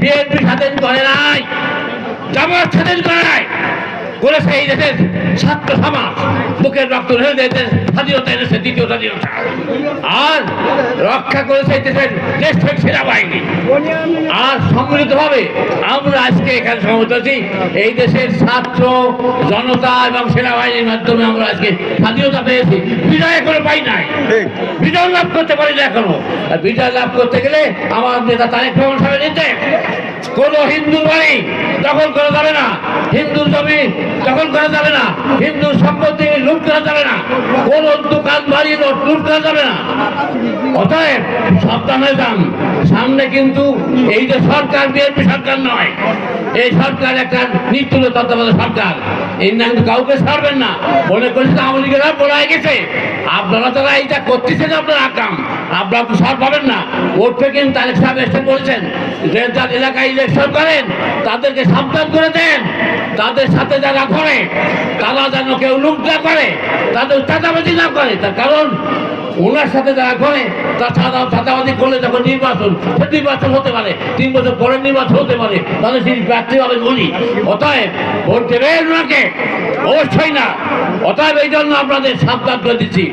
BNP স্বাধীন করে নাই জামাত স্বাধীন করে নাই বলেছে এই দেশের ছাত্র সমাজ। বুকের রক্ত ঢেলে দেশের স্বাধীনতা এনেছে দ্বিতীয় স্বাধীনতা। আর রক্ষা করেছে এই দেশের দেশ সেনাবাহিনী। আর সম্মিলিতভাবে আমরা আজকে এখানে সমবেত আছি। এই দেশের ছাত্র জনতা এবং সেনাবাহিনীর মাধ্যমে আমরা আজকে স্বাধীনতা পেয়েছি। বিজয় এখনও পাই নাই। বিজয় লাভ করতে পারি না এখনও। আর বিজয় লাভ করতে গেলে আমার নেতা তারেক রহমান সাহেবের নির্দেশ কোন হিন্দু বাড়ি দখল করা যাবে না। হিন্দুর জমি দখল করা যাবে না। হিন্দুর সম্পত্তি করা যাবে না। কোন দোকান বাড়ি লুট করা যাবে না। অতএব সাবধানে যান। সামনে কিন্তু এই যে সরকার, বিএনপি সরকার নয়। এই সরকার একটা নিত্যুল তত্ত্বাবধায়ক সরকার। এই না কিন্তু কাউকে ছাড়বেন না। মনে করছে আওয়ামী লীগেরা বলা গেছে। আপনারা তারা এইটা করতেছেন আপনার আকাম আপনারা তো সর পাবেন না। ওঠে কিন্তু তারেক সাহেব এসে বলছেন যে, যার এলাকায় ইলেকশন করেন, তাদেরকে সাবধান করে দেন। তাদের সাথে যারা করে তারা যেন কেউ লুট না করে, তাদের চাঁদাবাজি না করে। তার কারণ ওনার সাথে যারা করে তার সাদা সাদাবাদি করলে যখন নির্বাচন, সে নির্বাচন হতে পারে। তিন বছর পরে নির্বাচন হতে পারে। তাহলে সেই প্রার্থী হবে বলি, অতএব ভোট দেবেন ওনাকে, অবশ্যই না। অতএব এই জন্য আপনাদের সাবধান করে দিচ্ছি।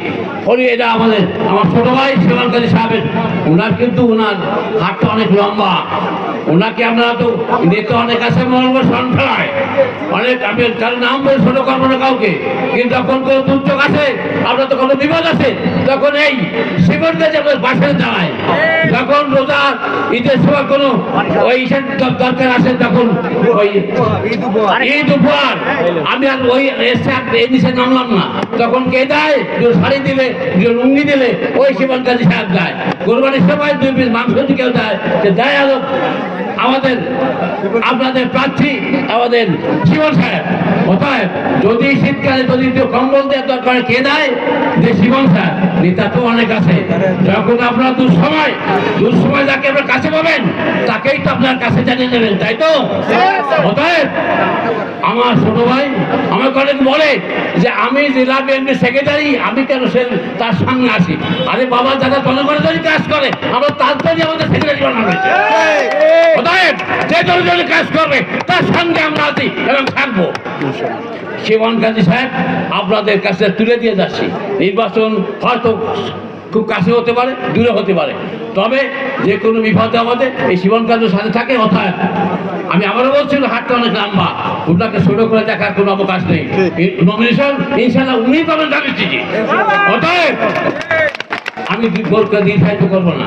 হরি এটা আমাদের আমার ছোট ভাই শিবানকালী সাহেবের। ওনার কিন্তু ওনার হাতটা অনেক লম্বা। ওনাকে আমরা তো নেতা অনেক আছে মঙ্গল সন্ধ্যায় অনেক আমি তার নাম বলে ছোট করব না কাউকে। কিন্তু যখন কোনো দুর্যোগ আছে আপনার তো কোনো বিপদ আছে তখন এই শিবনকে যে বাসে দাঁড়ায়। যখন রোজা ঈদের সময় কোনো ওই দরকার আসে তখন ওই ঈদ উপহার। আমি আর ওই এসে এই নিচে নামলাম না। তখন কে দেয়, যে শাড়ি দিলে, যে লুঙ্গি দিলে, ওই শিবন কাজী সাহেব দেয়। কোরবানির সময় দুই পিস মাংস কেউ দেয় সে দেয় আলো আমাদের, আপনাদের প্রার্থী, আমাদের শিবন সাহেব। অতএব, যদি শীতকালে যদি কেউ কম্বল দেওয়ার দরকার কে দেয়, যে শিবন সাহেব নেতা তো অনেক আছে। যখন আপনার দুঃসময় দুঃসময় যাকে আপনার কাছে পাবেন, তাকেই তো আপনার কাছে জানিয়ে নেবেন তাই তো? অতএব, আমার ছোট ভাই আমাকে করেন বলে যে আমি জেলা বিএনপি সেক্রেটারি আমি কেন সে তার সামনে আসি? আরে বাবা যারা জনগণের জন্য কাজ করে আমরা তার জন্য আমাদের সেক্রেটারি বানানো হয়েছে। অতএব যে জনগণের কাজ করবে তার সঙ্গে আমরা আছি এবং থাকব। শিবন গান্ধী সাহেব আপনাদের কাছে তুলে দিয়ে যাচ্ছি। নির্বাচন হয়তো খুব কাছে হতে পারে, দূরে হতে পারে। তবে যে কোনো বিপদে আমাদের এই শিবন কাজের সাথে থাকে অথায় আমি আবারও বলছি হাতটা অনেক লম্বা। ওটাকে ছোট করে দেখার কোনো অবকাশ নেই। নমিনেশন ইনশাল্লাহ উনি পাবেন দাবি চিঠি। অতএব আমি বিপদকে দিয়ে সাহায্য করব না।